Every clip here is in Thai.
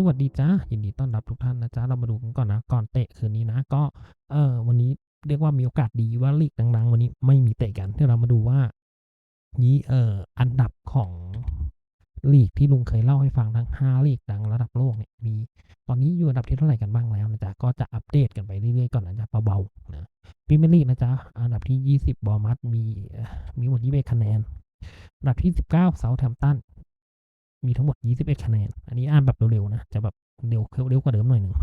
สวัสดีจ้ายินดีต้อนรับทุกท่านนะจ๊ะเรามาดูกันก่อนนะ ก่อนเตะคืนนี้นะ ก็ เออวันนี้เรียกว่ามีโอกาสดีว่าลีกดังๆ วันนี้ไม่มีเตะกันเดี๋ยวเรามาดูว่า นี้เอออันดับของลีกที่ลุงเคยเล่าให้ฟังทั้ง5ลีกดังระดับโลกเนี่ยมี ตอนนี้อยู่อันดับที่เท่าไหร่กันบ้างแล้วนะจ๊ะก็จะอัปเดตกันไปเรื่อยๆก่อนนะจ๊ะเบาๆนะพรีเมียร์ลีกนะจ๊ะอันดับที่ 20 บอร์มัดมีมีหมด21คะแนนอันดับที่ 19เซาท์แฮมตัน มีทั้งหมด 21 คะแนน อันนี้อ่านแบบเร็วๆนะ จะแบบเร็วเร็วกว่าเดิมหน่อยหนึ่ง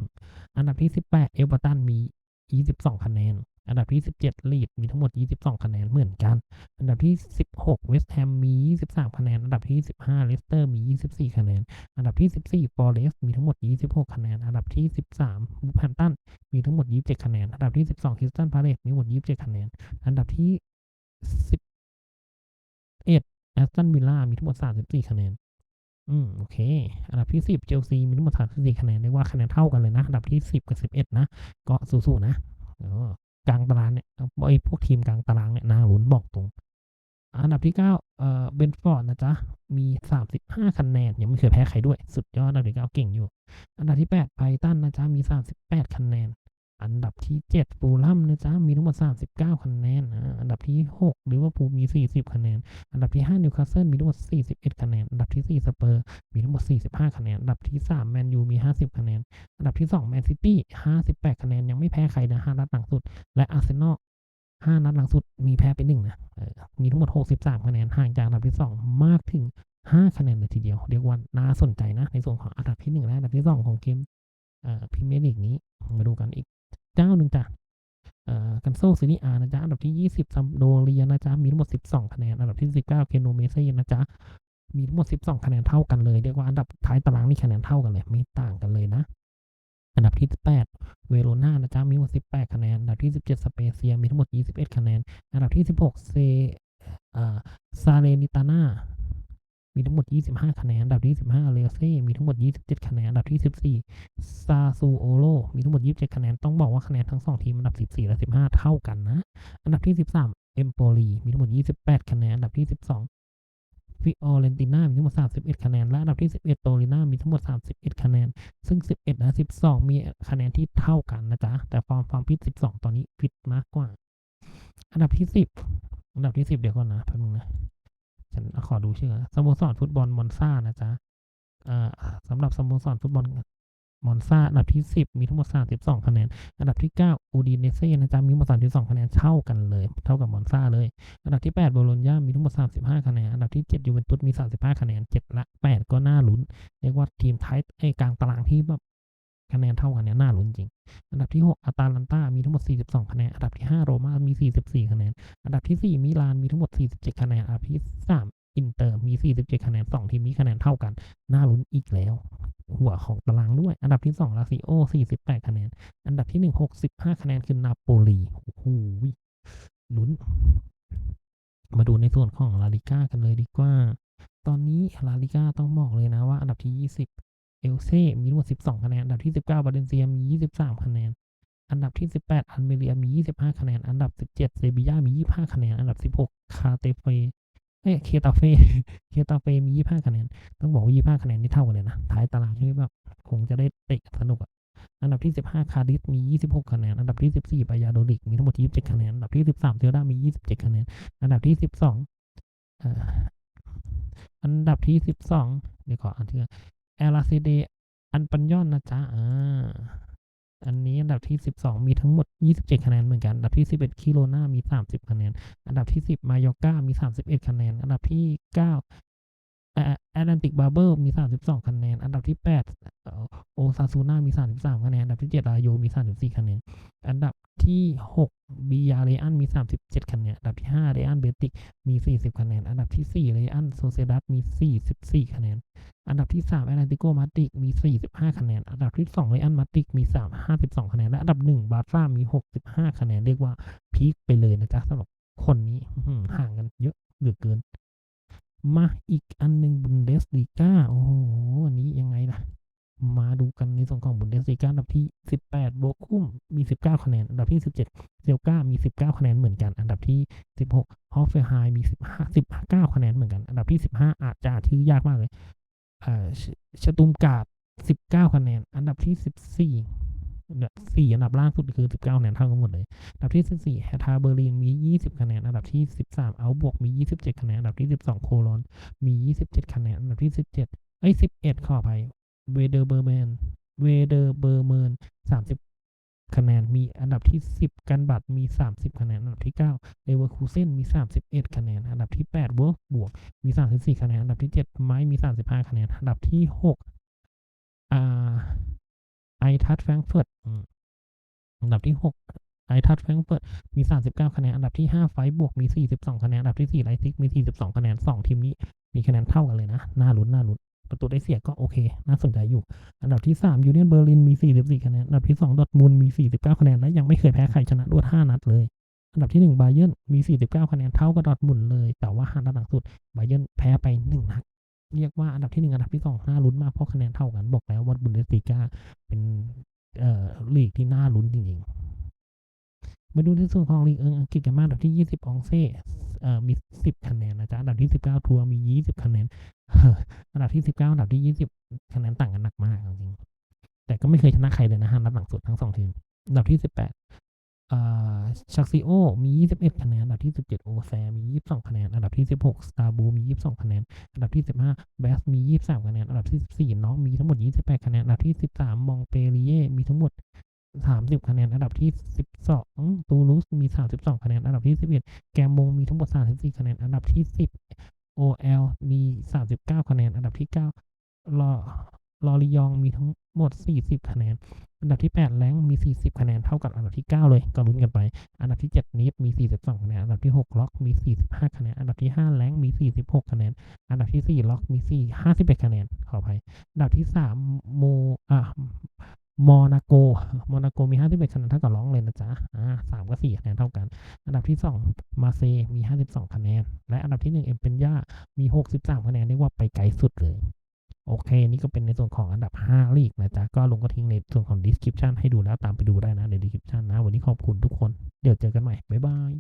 อันดับที่ 18 เอเวอร์ตันมี 22 คะแนน อันดับที่ 17 ลีดมีทั้งหมด 22 คะแนนเหมือนกัน อันดับที่ 16 เวสต์แฮมมี 23 คะแนน อันดับที่ 15 เลสเตอร์มี 24 คะแนน อันดับที่ 14 ฟอเรสต์มีทั้งหมด 26 คะแนน อันดับที่ 13บูแฮมตันมีทั้งหมด 27 คะแนน อันดับที่ 12คริสตันพาเลตมีหมด 27 คะแนน อันดับที่11แอสตันวิลล่ามีทั้งหมด 34 คะแนน อืมโอเค อันดับที่สิบเชลซีมีทั้งหมดสามสิบสี่คะแนนเรียกว่าคะแนนเท่ากันเลยนะ อันดับที่สิบกับสิบเอ็ดนะ ก็สู้ๆนะกลางตารางเนี่ยไอ้พวกทีมกลางตารางเนี่ยน่าลุ้นบอกตรง อันดับที่เก้าเอ่อเบนฟอร์ดนะจ๊ะ มีสามสิบห้าคะแนน ยังไม่เคยแพ้ใครด้วย สุดยอดอันดับที่เก้าเก่งอยู่ อันดับที่แปดไบตันนะจ๊ะ มีสามสิบแปดคะแนน อันดับที่เจ็ดฟูลัมนะจ๊ะมีทั้งหมดสามสิบเก้าคะแนนอันดับที่หกลิเวอร์พูมีสี่สิบคะแนน อันดับที่ 5 นิวคาสเซิลมีทั้งหมด 41 คะแนน อันดับที่ 4 สเปอร์ มีทั้งหมด 45 คะแนน อันดับที่ 3 แมนยู มี 50 คะแนน อันดับที่ 2 แมนซิตี้ 58 คะแนน ยังไม่แพ้ใครนะ 5 นัดหลังสุด และอาร์เซนอล 5 นัดหลังสุด มีแพ้ไป1นะเออมีทั้งหมด 63 คะแนน ห่างจากอันดับที่ 2 มากถึง 5 คะแนนเลยทีเดียว เรียกว่าน่าสนใจนะ ในส่วนของอันดับที่ 1 และอันดับที่ 2 ของเกมเอ่อพรีเมียร์ลีกนี้มาดูกันอีก เจ้าหนึ่งจ้ะกันโซซินีอานะจ๊ะอันดับที่ 20ซัมโดเรียนะจ๊ะมีทั้งหมด 12 คะแนน อันดับที่ 19 เคโนเมเซ่นะจ๊ะมีทั้งหมด 12 คะแนนเท่ากันเลย เรียกว่าอันดับท้ายตารางนี่คะแนนเท่ากันเลย ไม่ต่างกันเลยนะ อันดับที่18เวโรนานะจ๊ะมีทั้งหมด 18 คะแนน อันดับที่ 17 สเปเซียมีทั้งหมด 21 คะแนน อันดับที่ 16 เซเอ่อซาเลนิตานา มีทั้งหมด 25 คะแนนอันดับที่15เลเซ่มีทั้งหมด 27 คะแนนอันดับที่ 14 ซาซูโอโลมีทั้งหมด 27 คะแนน ต้องบอกว่าคะแนนทั้งสองทีมอันดับ 14 และ 15 เท่ากันนะ อันดับที่ 13 เอมโปลี มีทั้งหมด 28 คะแนน อันดับที่ 12 ฟิโอเลนติน่า มีทั้งหมด 31 คะแนน และอันดับที่ 11 โตลิน่า มีทั้งหมด 31 คะแนน ซึ่ง 11 และ 12 มีคะแนนที่เท่ากันนะจ๊ะ แต่ฟอร์มฟอร์มพิษ12 ตอนนี้ฟิตมากกว่า อันดับที่ 10 อันดับที่ 10 เดี๋ยวก่อนนะแป๊บนึงนะ ขอดูชื่อสโมสรฟุตบอลมอนซานะจ๊ะเอ่อสำหรับสโมสรฟุตบอลมอนซาอันดับที่ 10 มีทั้งหมด 32 คะแนน อันดับที่ 9 อูดีเนเซ่นะจ๊ะมีทั้งหมด32 คะแนนเท่ากันเลย เท่ากับมอนซาเลย อันดับที่ 8 โบโลญญามีทั้งหมด 35 คะแนน อันดับที่ 7 ยูเวนตุสมี 35 คะแนน7และ 8 ก็น่าลุ้น เรียกว่าทีมท้ายไอ้กลางตารางที่แบบคะแนนเท่ากันเนี่ยน่าลุ้นจริง อันดับที่ 6 อาตาลันตามีทั้งหมด 42 คะแนน อันดับที่ 5 โรม่ามี 44 คะแนน อันดับที่ 4 มิลาน มีทั้งหมด 47 คะแนน อันดับที่ 3 อินเตอร์มี 47 คะแนน 2 ทีมนี้คะแนนเท่ากัน น่าลุ้นอีกแล้ว หัวของตารางด้วย อันดับที่ 2 ลาซิโอ 48 คะแนน อันดับที่ 1 65 คะแนน คือนาโปลี โอ้โหลุ้น มาดูในส่วนของลาลิก้ากันเลยดีกว่า ตอนนี้ลาลิก้าต้องบอกเลยนะว่า อันดับที่ 20 เอลเซ่ มีทั้งหมด 12 คะแนน อันดับที่ 19 บาเลนเซีย มี 23 คะแนนอันดับที่ 18 อันเมเรียมี 25 คะแนน อันดับ 17 เซบียามี 25 คะแนน อันดับ 16 คาเตเฟ เอ้ยเคตาเฟ่เคตาเฟ่มี25คะแนน ต้องบอกว่า25คะแนนนี่เท่ากันเลยนะ ท้ายตารางนี่แบบคงจะได้เตะสนุกอะอันดับที่15คาดิสมี26คะแนน อันดับที่14บสี่อายาโดลิกมีทั้งหมด27คะแนน อันดับที่13เทลดามี27คะแนน อันดับที่12เอ่ออันดับที่12เดี๋ยวขออ่านชื่อแอลาซิเดอันปัญยอนนะจ๊ะ อ่า อันนี้อันดับที่ 12 มีทั้งหมด 27 คะแนนเหมือนกัน อันดับที่ 11 คิโรนามี 30 คะแนน อันดับที่ 10 มายอกามี 31 คะแนน อันดับที่ 9แอตแลนติกบาร์เบอร์มี 32 คะแนน อันดับที่ 8 โอซาซูน่ามี 33 คะแนน อันดับที่ 7 ลาโยมี 34 คะแนน อันดับที่ 6 บียาเรอันมี 37 คะแนน อันดับที่ 5 เรอันเบติก มี 40 คะแนน อันดับที่ 4 เรอันโซเซดัส มี 44 คะแนน อันดับที่ 3 แอตแลนติโกมาติก มี 45 คะแนน อันดับที่ 2 เรอันมาติก มี 3 52 คะแนน และอันดับ 1 บาร์ซ่า มี 65 คะแนน เรียกว่าพีคไปเลยนะจ๊ะสำหรับคนนี้ห่างกันเยอะเหลือเกิน มาอีกอันหนึ่งบุนเดสลีกาโอ้โหอันนี้ยังไงล่ะ มาดูกันในส่วนของบุนเดสลีกาอันดับที่ 18 โบคุ้มมี 19 คะแนน อันดับที่ 17 เซลกามี 19 คะแนนเหมือนกัน อันดับที่ 16 ฮอฟเฟไฮมี 15 19 คะแนนเหมือนกัน อันดับที่ 15 อาจจะชื่อยากมากเลยเอ่อชตุมกาดสิบเก้าคะแนน อันดับที่สิบสี่สี่อันดับล่างสุดคือสิบเก้าคะแนนเท่ากันหมดเลย อันดับที่สิบสี่แฮทาเบอร์ลินมียี่สิบคะแนน อันดับที่สิบสามเอาบวกมียี่สิบเจ็ดคะแนน อันดับที่สิบสองโคลอนมียี่สิบเจ็ดคะแนน อันดับที่สิบเจ็ดเอ้ยสิบเอ็ดขออภัย เวเดอร์เบอร์แมน เวเดอร์เบอร์เมนสามสิบคะแนน มีอันดับที่สิบกันบัตมีสามสิบคะแนน อันดับที่เก้าเลเวอร์คูเซนมีสามสิบเอ็ดคะแนน อันดับที่แปดเวิร์กบวก มีสามสิบสี่คะแนน อันดับที่เจ็ดไม้ มีสามสิบห้าคะแนน อันดับที่หกอ่าไอทัชแฟรงเฟิร์ตอันดับที่หกไอทัชแฟรงเฟิร์ตมีสามสิบเก้าคะแนน อันดับที่ห้าไฟบวก มีสี่สิบสองคะแนน อันดับที่สี่ไลซิก มีสี่สิบสองคะแนนสองทีมนี้ มีคะแนนเท่ากันเลยนะ น่าลุ้น น่าลุ้น ประตูได้เสียก็โอเค น่าสนใจอยู่ อันดับที่สามยูเนียนเบอร์ลินมีสี่สิบสี่คะแนน อันดับที่สองดอทมุนมีสี่สิบเก้าคะแนน และยังไม่เคยแพ้ใครชนะรวดห้านัดเลย อันดับที่หนึ่งบาเยร์นมี 49 คะแนน เท่ากับดอทมุนด์เลย แต่ว่าห้านัดหลังสุด บาเยร์นแพ้ไปหนึ่งนัด เรียกว่าอันดับที่หนึ่งอันดับที่สองน่าลุ้นมาก เพราะคะแนนเท่ากัน บอกแล้วว่าบุนเดสลีกาเป็นเอ่อลีกที่น่าลุ้นจริงๆ มาดูในส่วนของลีกเอิงอังกฤษกันมากอันดับที่ 20 องเซ่ เอ่อมี 10 คะแนนนะจ๊ะอันดับที่ 19 ทัวร์มี 20 คะแนนอันดับที่ 19อันดับที่ 20 คะแนนต่างกันหนักมากจริงแต่ก็ไม่เคยชนะใครเลยนะห้านัดหลังสุดทั้งสองทีมอันดับที่ 18อ่าชักซิโอมี 21 คะแนนอันดับที่ 17 โอแซมี 22 คะแนนอันดับที่ 16สตาร์บูมี 22 คะแนนอันดับที่ 15แบสมี 23 คะแนนอันดับที่ 14 น้องมีทั้งหมด 28 คะแนนอันดับที่ 13 มองเปรีเย่มีทั้งหมด 30 คะแนนอันดับที่ 12 ตูลูสมี 32 คะแนนอันดับที่ 11 แกมมงมีทั้งหมด 34 คะแนนอันดับที่ 10 OL มี 39 คะแนนอันดับที่ 9 ลอลอริยองมีทั้งหมด 40 คะแนน อันดับที่ 8 แรงมี 40 คะแนน เท่ากับอันดับที่ 9 เลย ก็ลุ้นกันไป อันดับที่ 7 นิดมี 42 คะแนน อันดับที่ 6 ล็อก มี 45 คะแนน อันดับที่ 5 แรงมี 46 คะแนน อันดับที่ 4 ล็อก มี 4 51 คะแนน ขออภัย อันดับที่ 3 โม อ่า มอนาโกมอนาโกมี51คะแนนเท่ากับล็อกเลยนะจ๊ะอ่า3กับ4คะแนนเท่ากัน อันดับที่ 2 มาเซมี 52 คะแนน และอันดับที่1เอ็มเปนยามี 63 คะแนนเรียกว่าไปไกลสุดเลย โอเค นี่ก็เป็นในส่วนของอันดับ 5 ลีกนะจ๊ะ ก็ลงก็ทิ้งในส่วนของ description ให้ดูแล้วตามไปดูได้นะใน description นะ วันนี้ขอบคุณทุกคน เดี๋ยวเจอกันใหม่ บ๊ายบาย